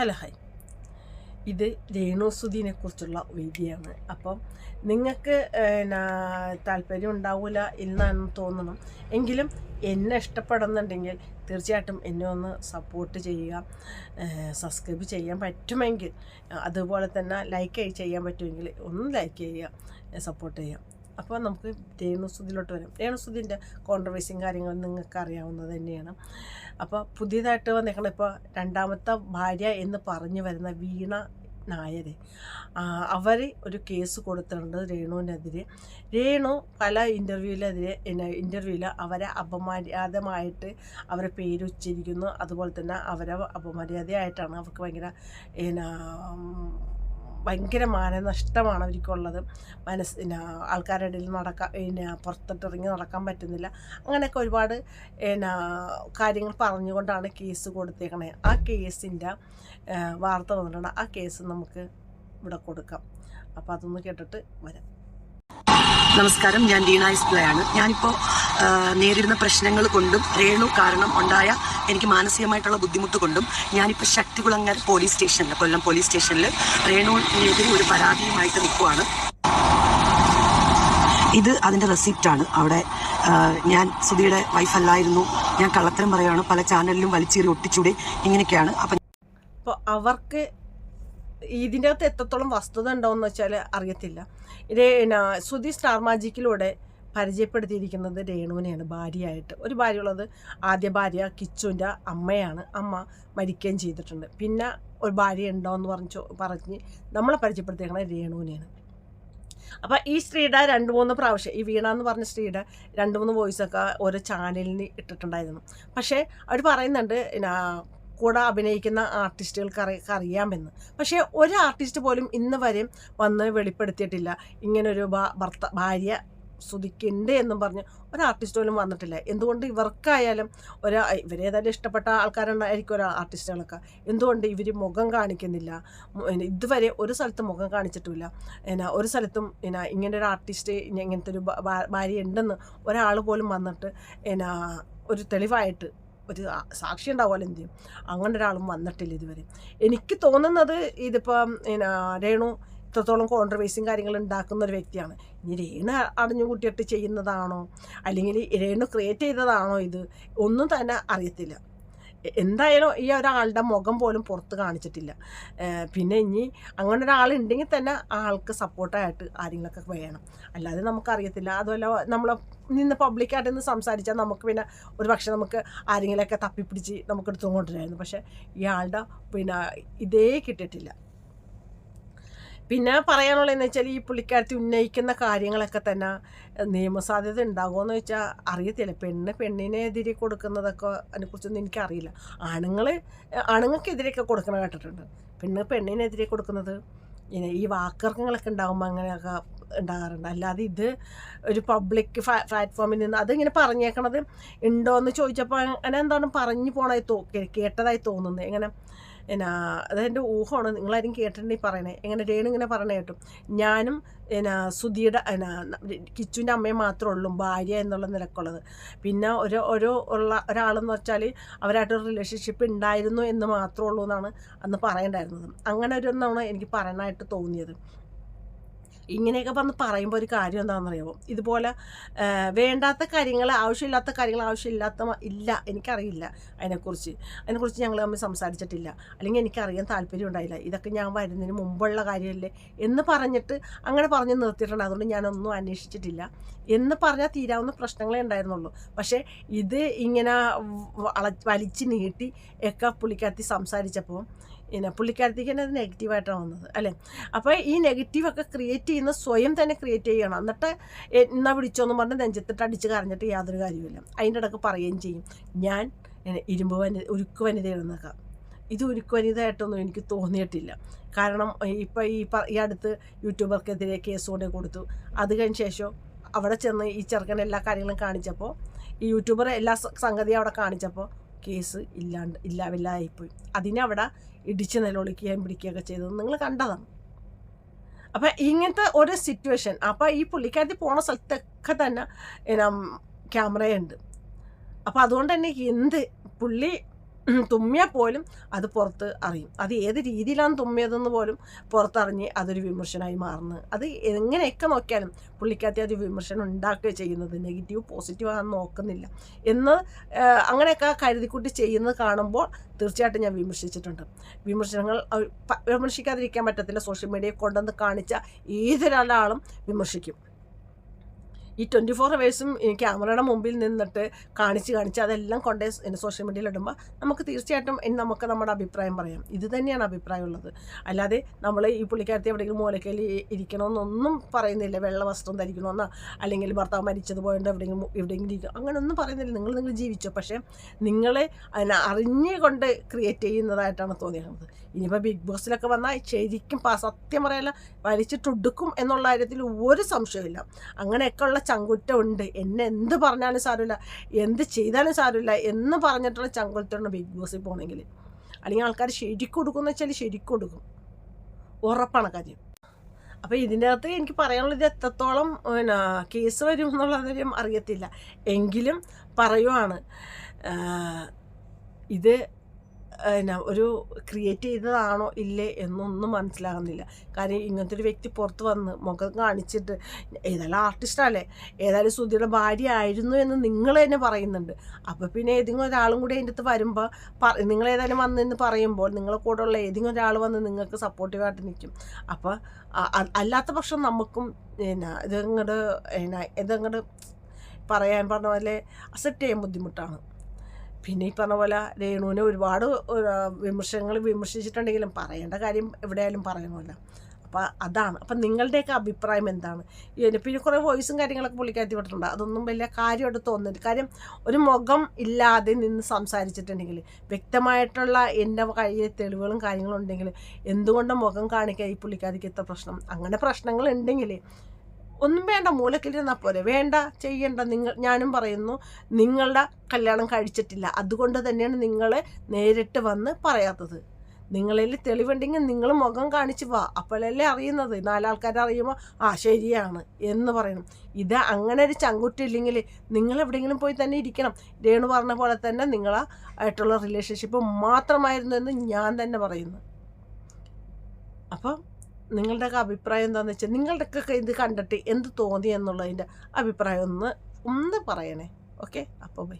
Hello hi ഇത് രേണുസുദീനെ കുറിച്ചുള്ള വീഡിയോയാണ്. അപ്പം നിങ്ങൾക്ക് താല്പര്യം ഉണ്ടാവില്ല എന്നാണ് തോന്നണം. എങ്കിലും എന്നെ ഇഷ്ടപ്പെടുന്നുണ്ടെങ്കിൽ തീർച്ചയായിട്ടും എന്നെ ഒന്ന് സപ്പോർട്ട് ചെയ്യുക സബ്സ്ക്രൈബ് ചെയ്യാൻ പറ്റുമെങ്കിൽ അതുപോലെ തന്നെ ലൈക്ക് ചെയ്യാൻ പറ്റുമെങ്കിൽ ഒന്ന് ലൈക്ക് ചെയ്യുക സപ്പോർട്ട് ചെയ്യുക. അപ്പോൾ നമുക്ക് രേണുസുദിലോട്ട് വരാം. രേണുസുദിന്റെ കോൺട്രവേഴ്സിയും കാര്യങ്ങളും നിങ്ങൾക്ക് അറിയാവുന്നത് തന്നെയാണ്. അപ്പോൾ പുതിയതായിട്ട് വന്നേക്കണം ഇപ്പോൾ രണ്ടാമത്തെ ഭാര്യ എന്ന് പറഞ്ഞു വരുന്ന വീണ നായരെ അവർ ഒരു കേസ് കൊടുത്തിട്ടുണ്ട് രേണുവിനെതിരെ. രേണു പല ഇന്റർവ്യൂവിലെതിരെ ഇന്റർവ്യൂവിൽ അവരെ അപമര്യാദമായിട്ട് അവരെ പേര് ഉച്ചരിക്കുന്നു. അതുപോലെ തന്നെ അവരെ അപമര്യാദയായിട്ടാണ് അവർക്ക് ഭയങ്കര എന്നാ ഭയങ്കര മാനനഷ്ടമാണ് അവർക്കുള്ളത്. മനസ്സ് പിന്നെ ആൾക്കാരുടെ ഇടയിൽ നടക്കാൻ പിന്നെ പുറത്തിട്ടിറങ്ങി നടക്കാൻ പറ്റുന്നില്ല. അങ്ങനെയൊക്കെ ഒരുപാട് പിന്നെ കാര്യങ്ങൾ പറഞ്ഞുകൊണ്ടാണ് കേസ് കൊടുത്തേക്കണേ. ആ കേസിന്റെ വാർത്ത വന്നിട്ടുണ്ട്. ആ കേസ് നമുക്ക് ഇവിടെ കൊടുക്കാം. അപ്പോൾ അതൊന്ന് കേട്ടിട്ട് വരാം. നമസ്കാരം. ഞാൻ ഇസ്ലയാണ് ഞാനിപ്പോൾ നേരിടുന്ന പ്രശ്നങ്ങൾ കൊണ്ടും രേണു കാരണം ഉണ്ടായ എനിക്ക് മാനസികമായിട്ടുള്ള ബുദ്ധിമുട്ട് കൊണ്ടും ഞാനിപ്പോൾ ശക്തികുളങ്ങര പോലീസ് സ്റ്റേഷനിൽ കൊല്ലം പോലീസ് സ്റ്റേഷനിൽ രേണുവിനെതിരെ ഒരു പരാതിയുമായിട്ട് നിൽക്കുവാണ്. ഇത് അതിന്റെ റെസിപ്റ്റാണ് അവിടെ ഞാൻ സുധിയുടെ വൈഫല്ലായിരുന്നു ഞാൻ കള്ളത്തരം പറയുകയാണ് പല ചാനലിലും വലിച്ചേറി ഒട്ടിച്ചൂടെ ഇങ്ങനെയൊക്കെയാണ്. അപ്പം അപ്പോൾ അവർക്ക് ഇതിന്റെ അകത്ത് എത്രത്തോളം വസ്തുത ഉണ്ടോയെന്ന് വെച്ചാൽ അറിയത്തില്ല. സുധി സ്റ്റാർ മാജിക്കിലൂടെ പരിചയപ്പെടുത്തിയിരിക്കുന്നത് രേണുവിനെയാണ് ഭാര്യയായിട്ട്. ഒരു ഭാര്യയുള്ളത് ആദ്യ ഭാര്യ കിച്ചുവിന്റെ അമ്മയാണ്. അമ്മ മരിക്കുകയും ചെയ്തിട്ടുണ്ട്. പിന്നെ ഒരു ഭാര്യ ഉണ്ടോ എന്ന് പറഞ്ഞു പറഞ്ഞ് നമ്മളെ പരിചയപ്പെടുത്തിയിരിക്കുന്നത് രേണുവിനെയാണ്. അപ്പോൾ ഈ സ്ത്രീയുടെ രണ്ട് മൂന്ന് പ്രാവശ്യം ഈ വീണ എന്ന് പറഞ്ഞ സ്ത്രീയുടെ രണ്ട് മൂന്ന് വോയിസൊക്കെ ഓരോ ചാനലിന് ഇട്ടിട്ടുണ്ടായിരുന്നു. പക്ഷേ അവർ പറയുന്നുണ്ട് കൂടെ അഭിനയിക്കുന്ന ആർട്ടിസ്റ്റുകൾക്ക് അറി അറിയാമെന്ന്. പക്ഷേ ഒരു ആർട്ടിസ്റ്റ് പോലും ഇന്ന് വരെയും വന്ന് വെളിപ്പെടുത്തിയിട്ടില്ല. ഇങ്ങനൊരു ഭർത്ത ഭാര്യ സ്തുതിക്കുന്നുണ്ട് എന്നും പറഞ്ഞ് ഒരു ആർട്ടിസ്റ്റ് പോലും വന്നിട്ടില്ല. എന്തുകൊണ്ട് ഇവർക്കായാലും ഒരു ഇവരേതായാലും ഇഷ്ടപ്പെട്ട ആൾക്കാരുണ്ടായിരിക്കും ഒരു ആർട്ടിസ്റ്റുകളൊക്കെ എന്തുകൊണ്ട് ഇവർ മുഖം കാണിക്കുന്നില്ല? ഇതുവരെ ഒരു സ്ഥലത്തും മുഖം കാണിച്ചിട്ടില്ല എന്നാ ഒരു സ്ഥലത്തും എന്നാ ഇങ്ങനെ ഒരു ആർട്ടിസ്റ്റ് ഇങ്ങ- ഇങ്ങനത്തെ ഒരു ഭാര്യ ഉണ്ടെന്ന് ഒരാൾ പോലും വന്നിട്ട് എന്നാ ഒരു തെളിവായിട്ട് ഒരു സാക്ഷി ഉണ്ടാവുമല്ലോ എന്ത് ചെയ്യും? അങ്ങനെ ഒരാളും വന്നിട്ടില്ല ഇതുവരെ. എനിക്ക് തോന്നുന്നത് ഇതിപ്പം രേണു ഇത്രത്തോളം കോൺട്രവേഴ്സിയും കാര്യങ്ങൾ ഉണ്ടാക്കുന്ന ഒരു വ്യക്തിയാണ്. ഇനി രേണ അടഞ്ഞു കൂട്ടിയിട്ട് ചെയ്യുന്നതാണോ? അല്ലെങ്കിൽ രേണു ക്രിയേറ്റ് ചെയ്തതാണോ ഇത്? ഒന്നും തന്നെ അറിയത്തില്ല. എന്തായാലും ഈ ഒരാളുടെ മുഖം പോലും പുറത്ത് കാണിച്ചിട്ടില്ല. പിന്നെ ഇനി അങ്ങനെ ഒരാളുണ്ടെങ്കിൽ തന്നെ ആ ആൾക്ക് സപ്പോർട്ടായിട്ട് ആരെങ്കിലുമൊക്കെ വേണം. അല്ലാതെ നമുക്കറിയത്തില്ല അതുമല്ല നമ്മൾ നിന്ന് പബ്ലിക്കായിട്ട് നിന്ന് സംസാരിച്ചാൽ നമുക്ക് പിന്നെ ഒരു പക്ഷേ നമുക്ക് ആരെങ്കിലുമൊക്കെ തപ്പിപ്പിടിച്ച് നമുക്ക് എടുത്തുകൊണ്ടിരുന്നു പക്ഷേ ഇയാളുടെ പിന്നെ ഇതേ കിട്ടിയിട്ടില്ല. പിന്നെ പറയാനുള്ളതെന്ന് വെച്ചാൽ ഈ പുള്ളിക്കാരത്തി ഉന്നയിക്കുന്ന കാര്യങ്ങളൊക്കെ തന്നെ നിയമസാധ്യത ഉണ്ടാകുമോയെന്ന് വെച്ചാൽ അറിയത്തില്ല. പെണ്ണ് പെണ്ണിനെതിരെ കൊടുക്കുന്നതൊക്കെ അതിനെക്കുറിച്ചൊന്നും എനിക്കറിയില്ല. ആണുങ്ങൾ ആണുങ്ങൾക്കെതിരെയൊക്കെ കൊടുക്കണ കേട്ടിട്ടുണ്ട്. പെണ്ണ് പെണ്ണിനെതിരെ കൊടുക്കുന്നത് ഇങ്ങനെ ഈ വാക്കർക്കങ്ങളൊക്കെ ഉണ്ടാകുമ്പോൾ അങ്ങനെയൊക്കെ ഉണ്ടാകാറുണ്ട്. അല്ലാതെ ഇത് ഒരു പബ്ലിക് പ്ലാറ്റ്ഫോമിൽ നിന്ന് അതിങ്ങനെ പറഞ്ഞേക്കണത് ഉണ്ടോ എന്ന് ചോദിച്ചപ്പോൾ അങ്ങനെ എന്താണ് പറഞ്ഞു പോണതായി തോ കേട്ടതായി തോന്നുന്നത് എങ്ങനെ എന്നാ അതെന്റെ ഊഹമാണ് നിങ്ങളാരും കേട്ടിട്ടുണ്ടെങ്കിൽ പറയണേ. എങ്ങനെ രേണു ഇങ്ങനെ പറയണ കേട്ടു. ഞാനും എന്നാ സുധിയുടെ എന്നാ കിച്ചുവിന്റെ അമ്മയും മാത്രമേ ഉള്ളൂ ഭാര്യ എന്നുള്ള നിലക്കുള്ളത്. പിന്നെ ഒരു ഒരു ഉള്ള ഒരാളെന്ന് വെച്ചാൽ അവരായിട്ടൊരു റിലേഷൻഷിപ്പ് ഉണ്ടായിരുന്നു എന്ന് മാത്രമേ ഉള്ളൂ എന്നാണ് അന്ന് പറയണ്ടായിരുന്നത്. അങ്ങനെ ഒരു ഒന്നാണ് എനിക്ക് പറയാനായിട്ട് തോന്നിയത്. ഇങ്ങനെയൊക്കെ പറഞ്ഞ് പറയുമ്പോൾ ഒരു കാര്യം എന്താണെന്നറിയാമോ ഇതുപോലെ വേണ്ടാത്ത കാര്യങ്ങൾ ആവശ്യമില്ലാത്ത കാര്യങ്ങൾ ആവശ്യമില്ലാത്ത ഇല്ല എനിക്കറിയില്ല അതിനെക്കുറിച്ച്. അതിനെക്കുറിച്ച് ഞങ്ങൾ തമ്മിൽ സംസാരിച്ചിട്ടില്ല. അല്ലെങ്കിൽ എനിക്കറിയാൻ താല്പര്യം ഉണ്ടായില്ല. ഇതൊക്കെ ഞാൻ വരുന്നതിന് മുമ്പുള്ള കാര്യമല്ലേ എന്ന് പറഞ്ഞിട്ട് അങ്ങനെ പറഞ്ഞ് നിർത്തിയിട്ടുണ്ട്. അതുകൊണ്ട് ഞാനൊന്നും അന്വേഷിച്ചിട്ടില്ല. എന്ന് പറഞ്ഞാൽ തീരാവുന്ന പ്രശ്നങ്ങളേ ഉണ്ടായിരുന്നുള്ളൂ. പക്ഷേ ഇത് ഇങ്ങനെ വലിച്ച് നീട്ടി ഒക്കെ പുള്ളിക്കാരത്തി സംസാരിച്ചപ്പോൾ പിന്നെ പുള്ളിക്കാരത്തേക്ക് തന്നെ അത് നെഗറ്റീവായിട്ടാണ് വന്നത് അല്ലേ? അപ്പോൾ ഈ നെഗറ്റീവൊക്കെ ക്രിയേറ്റ് ചെയ്യുന്ന സ്വയം തന്നെ ക്രിയേറ്റ് ചെയ്യണം. എന്നിട്ട് എന്നാ വിളിച്ചോന്ന് പറഞ്ഞ് നെഞ്ചത്തിട്ട് അടിച്ച് കറിഞ്ഞിട്ട് യാതൊരു കാര്യമില്ല അതിന്റെ ഇടയ്ക്ക് പറയുകയും ചെയ്യും. ഞാൻ ഇരുമ്പ് വനി ഉരുക്ക് വനിതയാണെന്നൊക്കെ. ഇത് ഉരുക്ക് വനിതയായിട്ടൊന്നും എനിക്ക് തോന്നിയിട്ടില്ല. കാരണം ഇപ്പോൾ ഈ ഈ അടുത്ത് യൂട്യൂബർക്കെതിരെ കേസ് കൊണ്ട് കൊടുത്തു. അത് കഴിഞ്ഞ ശേഷം അവിടെ ചെന്ന് ഈ ചെറുക്കൻ എല്ലാ കാര്യങ്ങളും കാണിച്ചപ്പോൾ ഈ യൂട്യൂബർ എല്ലാ സംഗതിയും അവിടെ കാണിച്ചപ്പോൾ കേസ് ഇല്ലാണ്ട് ഇല്ലാവില്ലായിപ്പോയി അതിനെ അവിടെ ഇടിച്ച് നിലവിളിക്കുകയും പിടിക്കുകയൊക്കെ ചെയ്തത് നിങ്ങൾ കണ്ടതാണ്. അപ്പം ഇങ്ങനത്തെ ഒരു സിറ്റുവേഷൻ അപ്പം ഈ പുള്ളിക്കാരത്തി പോണ സ്ഥലത്തൊക്കെ തന്നെ ക്യാമറയുണ്ട് അപ്പം അതുകൊണ്ട് തന്നെ എന്ത് പുള്ളി തുമ്മിയാൽ പോലും അത് പുറത്ത് അറിയും. അത് ഏത് രീതിയിലാണ് തുമ്മിയതെന്ന് പോലും പുറത്തറിഞ്ഞ് അതൊരു വിമർശനമായി മാറുന്നത് അത് എങ്ങനെയൊക്കെ നോക്കിയാലും പുള്ളിക്കകത്ത് അത് വിമർശനം ഉണ്ടാക്കുകയോ ചെയ്യുന്നത്. നെഗറ്റീവ് പോസിറ്റീവ് ആണെന്ന് നോക്കുന്നില്ല. എന്ന് അങ്ങനെയൊക്കെ കരുതിക്കൂട്ടി ചെയ്യുന്നത് കാണുമ്പോൾ തീർച്ചയായിട്ടും ഞാൻ വിമർശിച്ചിട്ടുണ്ട്. വിമർശനങ്ങൾ വിമർശിക്കാതിരിക്കാൻ പറ്റത്തില്ല. സോഷ്യൽ മീഡിയയിൽ കൊണ്ടുവന്ന് കാണിച്ച ഏതൊരാളും വിമർശിക്കും. ഈ ട്വന്റി ഫോർ അവേഴ്സും ക്യാമറയുടെ മുമ്പിൽ നിന്നിട്ട് കാണിച്ച് കാണിച്ച് അതെല്ലാം കൊണ്ടേ സോഷ്യൽ മീഡിയയിൽ ഇടുമ്പോൾ നമുക്ക് തീർച്ചയായിട്ടും നമുക്ക് നമ്മുടെ അഭിപ്രായം പറയാം. ഇത് തന്നെയാണ് അഭിപ്രായം ഉള്ളത്. അല്ലാതെ നമ്മൾ ഈ പുള്ളിക്കാരത്തെ എവിടെയെങ്കിലും മൂലക്കയിൽ ഇരിക്കണമെന്നൊന്നും പറയുന്നില്ല. വെള്ള വസ്ത്രം ധരിക്കണമെന്നോ അല്ലെങ്കിൽ ഭർത്താവ് മരിച്ചത് പോയിട്ട് എവിടെയെങ്കിലും എവിടെയെങ്കിലും ഇരിക്കണം? അങ്ങനെയൊന്നും പറയുന്നില്ല. നിങ്ങൾ നിങ്ങൾ ജീവിച്ചോ. പക്ഷേ നിങ്ങളെ അറിഞ്ഞുകൊണ്ട് ക്രിയേറ്റ് ചെയ്യുന്നതായിട്ടാണ് തോന്നിയിരുന്നത് ഇനിയിപ്പോൾ ബിഗ് ബോസിലൊക്കെ വന്നാൽ ശരിക്കും പാ സത്യം പറയല വലിച്ചിട്ടൊടുക്കും എന്നുള്ള കാര്യത്തിൽ ഒരു സംശയമില്ല അങ്ങനെയൊക്കെയുള്ള ചങ്കുറ്റം ഉണ്ട് എന്നെ എന്ത് പറഞ്ഞാലും സാരമില്ല. എന്ത് ചെയ്താലും സാരമില്ല എന്ന് പറഞ്ഞിട്ടുള്ള ചങ്കുറ്റമുണ്ട് ബിഗ് ബോസിൽ പോകണമെങ്കിൽ അല്ലെങ്കിൽ ആൾക്കാർ ശരിക്കും കൊടുക്കുമെന്ന് വെച്ചാൽ ശരിക്കും കൊടുക്കും. ഉറപ്പാണ് കാര്യം. അപ്പോൾ ഇതിന്റെ അകത്ത് എനിക്ക് പറയാനുള്ളത് എത്രത്തോളം പിന്നെ കേസ് വരും എന്നുള്ള കാര്യം അറിയത്തില്ല. എങ്കിലും പറയുവാണ് ഇത് പിന്നെ ഒരു ക്രിയേറ്റ് ചെയ്തതാണോ ഇല്ലേ എന്നൊന്നും മനസ്സിലാകുന്നില്ല. കാര്യം ഇങ്ങനത്തെ ഒരു വ്യക്തി പുറത്ത് വന്ന് മുഖം കാണിച്ചിട്ട് ഏതായാലും ആർട്ടിസ്റ്റല്ലേ ഏതായാലും സുധിയുടെ ഭാര്യ ആയിരുന്നു എന്ന് നിങ്ങൾ തന്നെ പറയുന്നുണ്ട്. അപ്പോൾ പിന്നെ ഏതെങ്കിലും ഒരാളും കൂടി അതിന്റെ അടുത്ത് വരുമ്പോൾ നിങ്ങൾ ഏതായാലും വന്നെന്ന് പറയുമ്പോൾ നിങ്ങളെ കൂടെ ഉള്ള ഏതെങ്കിലും ഒരാൾ വന്ന് നിങ്ങൾക്ക് സപ്പോർട്ടീവായിട്ട് നിൽക്കും. അപ്പോൾ അല്ലാത്ത പക്ഷം നമുക്കും എന്നാ ഇതങ്ങോട്ട് എന്നാ ഇതങ്ങോട്ട് പറയാൻ പറഞ്ഞ പോലെ അക്സെപ്റ്റ് ചെയ്യാൻ ബുദ്ധിമുട്ടാണ്. പിന്നെ ഈ പറഞ്ഞ പോലെ രേണുവിനെ ഒരുപാട് വിമർശനങ്ങൾ വിമർശിച്ചിട്ടുണ്ടെങ്കിലും പറയേണ്ട കാര്യം എവിടെയായാലും പറയണമല്ലോ. അപ്പോൾ അതാണ്. അപ്പം നിങ്ങളുടെയൊക്കെ അഭിപ്രായം എന്താണ്? പിന്നെ കുറേ വോയിസും കാര്യങ്ങളൊക്കെ പുള്ളിക്കകത്തി വിട്ടിട്ടുണ്ട് അതൊന്നും വലിയ കാര്യമായിട്ട് തോന്നുന്നില്ല. കാര്യം ഒരു മുഖം ഇല്ലാതെ നിന്ന് സംസാരിച്ചിട്ടുണ്ടെങ്കിൽ വ്യക്തമായിട്ടുള്ള എന്റെ കയ്യിൽ തെളിവുകളും കാര്യങ്ങളും ഉണ്ടെങ്കിൽ എന്തുകൊണ്ട് മുഖം കാണിക്കാൻ ഈ പുള്ളിക്കാരിക്ക് ഇത്ര പ്രശ്നം? അങ്ങനെ പ്രശ്നങ്ങൾ ഉണ്ടെങ്കിൽ ഒന്നും വേണ്ട മൂലക്കിരുന്നാൽ പോരെ. വേണ്ട ചെയ്യേണ്ട നിങ്ങൾ ഞാനും പറയുന്നു നിങ്ങളുടെ കല്യാണം കഴിച്ചിട്ടില്ല. അതുകൊണ്ട് തന്നെയാണ് നിങ്ങളെ നേരിട്ട് വന്ന് പറയാത്തത്. നിങ്ങളിൽ തെളിവുണ്ടെങ്കിൽ നിങ്ങൾ മുഖം കാണിച്ച് വാ. അപ്പോഴല്ലേ അറിയുന്നത്. നാലാൾക്കാർ അറിയുമ്പോൾ ആ ശരിയാണ് എന്ന് പറയണം. ഇത് അങ്ങനെ ഒരു ചങ്കുറ്റില്ലെങ്കിൽ നിങ്ങൾ എവിടെയെങ്കിലും പോയി തന്നെ ഇരിക്കണം. രേണു പറഞ്ഞ പോലെ തന്നെ നിങ്ങളെ ആയിട്ടുള്ള റിലേഷൻഷിപ്പ് മാത്രമായിരുന്നു എന്ന് ഞാൻ തന്നെ പറയുന്നു. അപ്പം നിങ്ങളുടെയൊക്കെ അഭിപ്രായം എന്താണെന്ന് വെച്ചാൽ നിങ്ങളുടെയൊക്കെ ഇത് കണ്ടിട്ട് എന്ത് തോന്നി എന്നുള്ളതിന്റെ അഭിപ്രായം ഒന്ന് ഒന്ന് പറയണേ. ഓക്കെ? അപ്പോൾ ബൈ.